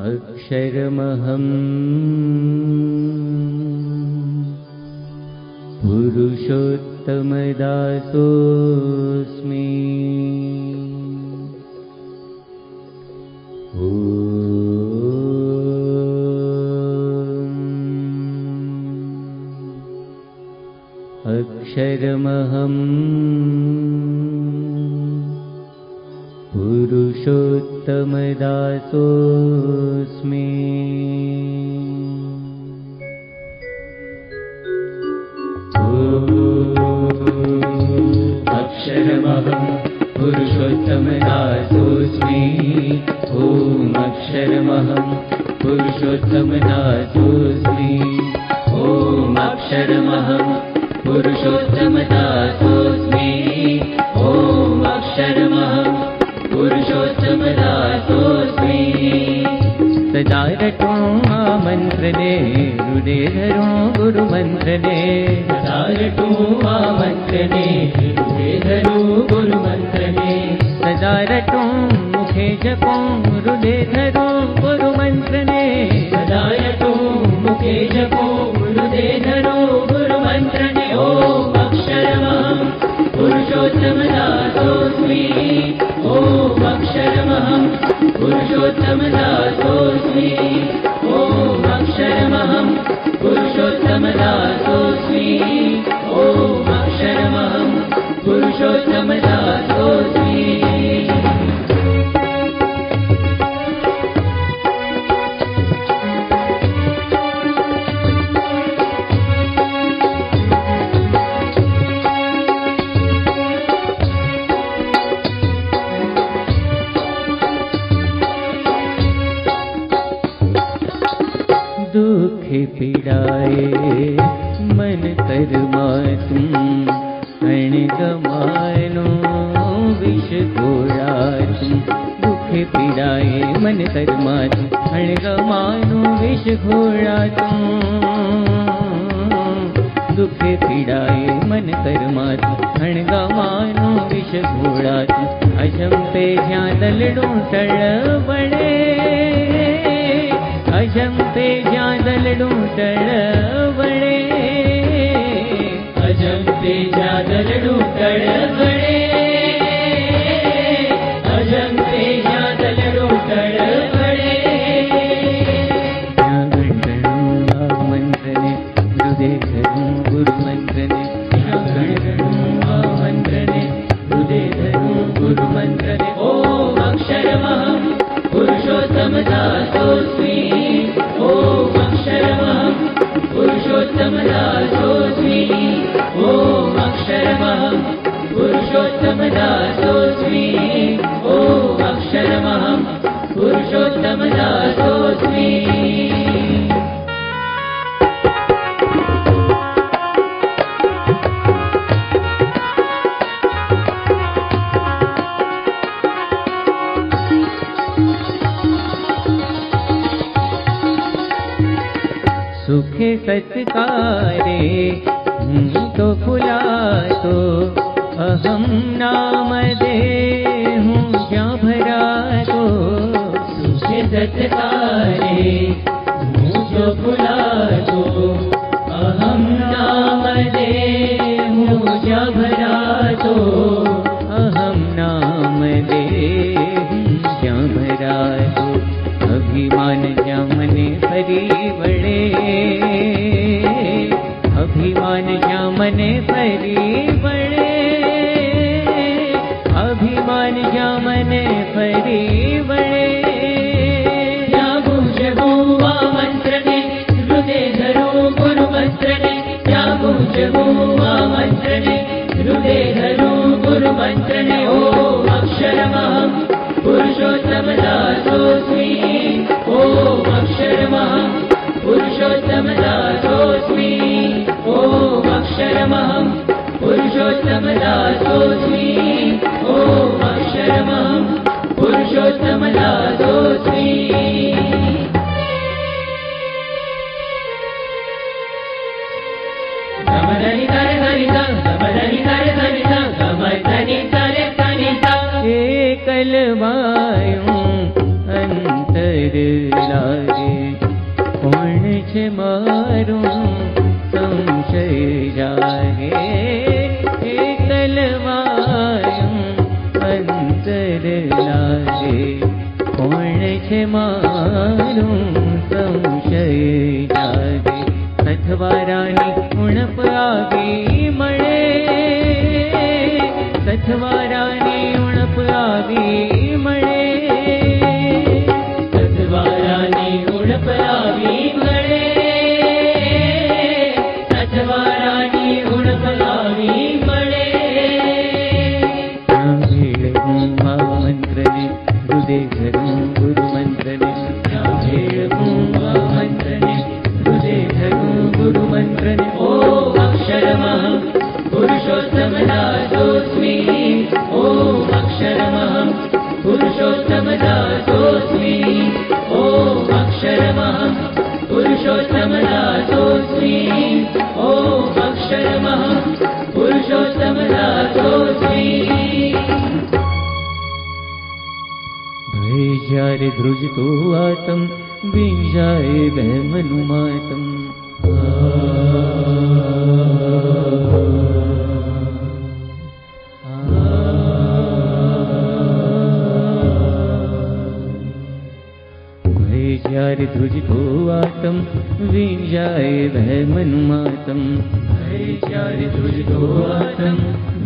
अक्षरमहम् पुरुषोत्तमदासोऽस्मि अक्षरमहम् पुरुषोत्तमदासोऽस्मि। अक्षरमहं पुरुषोत्तमदासोऽस्मि। ॐ अक्षरमहं पुरुषोत्तमदासोऽस्मि। ॐ अक्षरमहं पुरुषोत्तमदासोऽस्मि। ॐ अक्षरमहं पुरुषोत्तमदासोऽस्मि। सदा रटो मन्त्रने हृदयधरो गुरुमन्त्रने। सदा रटो मन्त्रने हृदयधरो गुरुमन्त्रने। सदा रटो मुखे जपो हृदयधरो पुरुषोत्तमदासोऽस्मि ॐ दुख पीड़ाए मन कर्मा तर् मातु अणगमायनो विश घोरा दुख पीड़ाए मन कर्मा तुम अण गमानो विष अणगमानो तुम। दुख पीड़ाए मन कर्मा तुम अण गमानो विष घोरा अशम्पे बड़े। जम्पे जागलूट वणे अजम्ते जागलूट सत्कारे। तो फुला तो अहम नाम दे हूँ क्या भरा तो सुखे सत्कारे तो अहम नाम दे हूँ क्या भरा तो अभिमान ज्या मने फरी वळे ज्या गुंजगुवा मंत्रने हृदय धरो गुरु मंत्रने ज्या गुंजगुवा मंत्रने हृदय धरो गुरु मंत्रने ओ अक्षरमहं पुरुषोत्तमदासोऽस्मि ॐ अक्षरमहं पुरुषोत्तमदासोऽस्मि ॐ अक्षरमहं पुरुषोत्तमदासोऽस्मि ॐ परमं पुरुषोत्तमनादोऽस्मि गमदनि तरे तनिता गमदनि तरे तनिता गमदनि तरे तनिता एकल वायु अंतर लागे कोण छे मारू संशय जागे एकल वायु લાગે કોણ છે મારું સંશય? જાગે. સથવારાની ઉણપ આવી મળે. સથવારાની ઉણપ આવી મળે. ध्रुजगो वाटं वि वैमनुमातम् ध्रुजितो गोवाटं विञ्जाय वैमनुमातम् हरि वातम्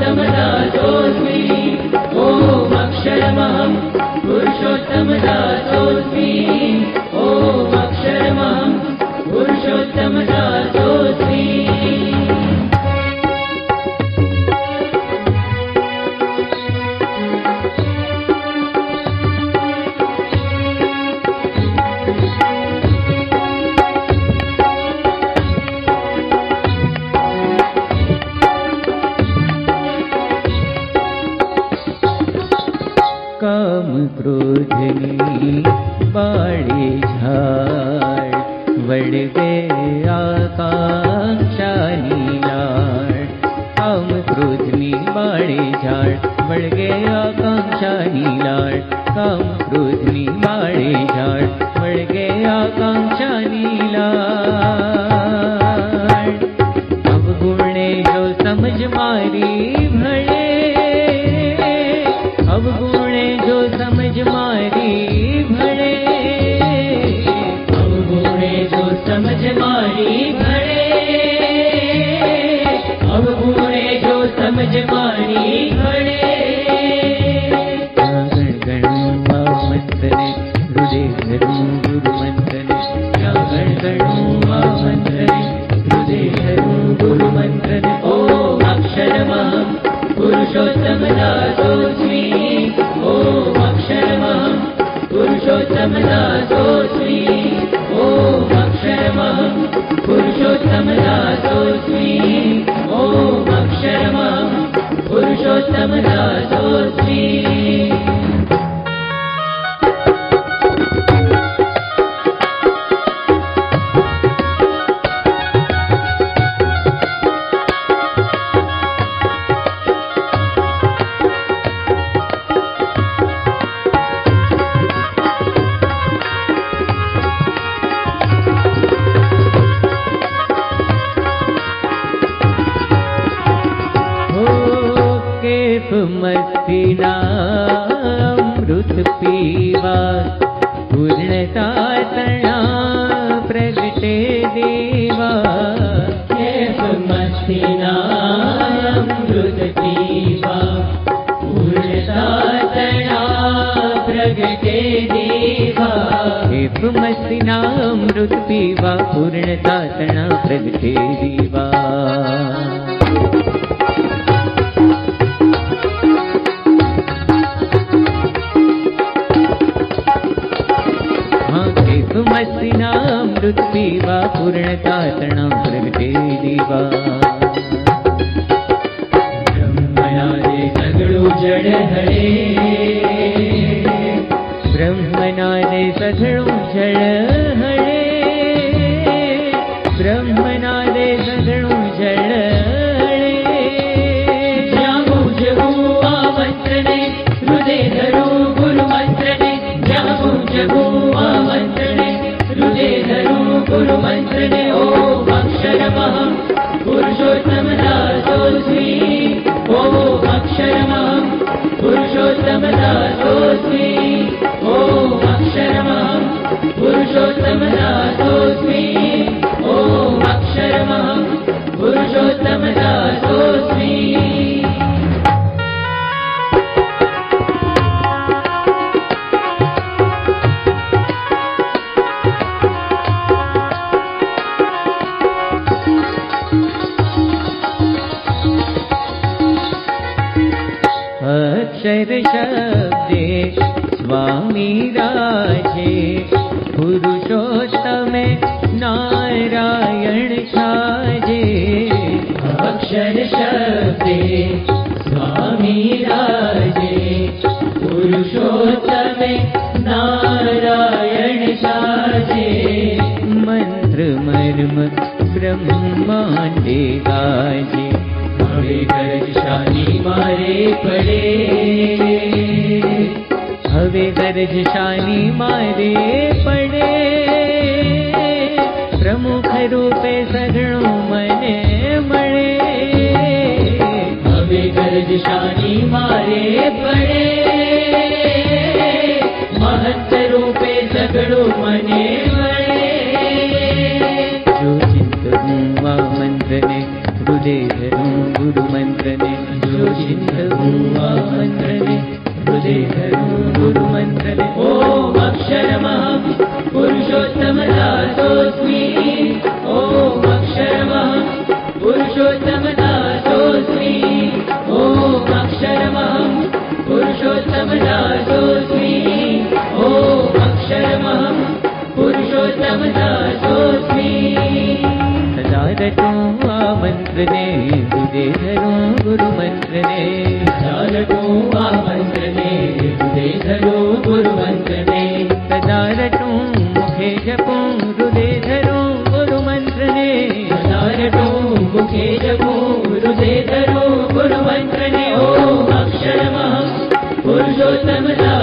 Samara Joshi. काम क्रोधनी, बाड़े झाड़ बड़ गे आकांक्षा लाड़ काम क्रोधनी, बाड़े झाड़ बड़ गे आकांक्षा लाड़ काम क्रोधनी, बाड़े झाड़ बड़ गे आकांक्षा लाड़ अब गुणे जो समझ मारी भले, अब गुण समझ मारी भरे। अवगुणे जो समझ मारी भरे। अवगुणे जो समझ मारी भरे। गण मंत्र गुरु मंत्र गण गण मस्तिना अमृत पीवा पूर्णता तणा प्रगटे देवा मस्तिना अमृत पीवा पूर्णता प्रगटे देवा मस्तिना अमृत पीवा पूर्णता तणा प्रगटे देवा अमृत पीवा पूर्णता तणा प्रगटे दीवा अक्षर शब्दे स्वामी राजे पुरुषोत्तमे नारायण अक्षर शब्दे स्वामी राजे पुरुषोत्तमे नारायण साजे। मंत्र मर्म ब्रह्मांडे गाजे गरज शानी मारे पडे हवे गरज शानी मारे पडे। प्रमुख रूपे सगळो मने मळे हवे गरज मारे पडे। महत्त रूपे सगळो मने धरू गुरु मन्त्रने चालको आमन्त्रणे हृदय धरो गुरुमन्त्रणे सदा रटो मुखे जपो हृदय धरू गुरु मन्त्रने नारटो मुखे जपो हृदय धरो गुरुमन्त्रणे ॐ अक्षरमहं पुरुषोत्तमदासोऽस्मि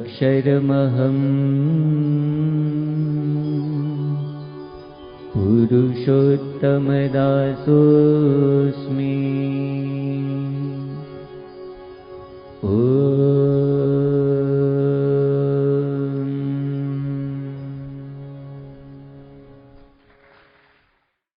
अक्षरमहम् पुरुषोत्तमदासोऽस्मि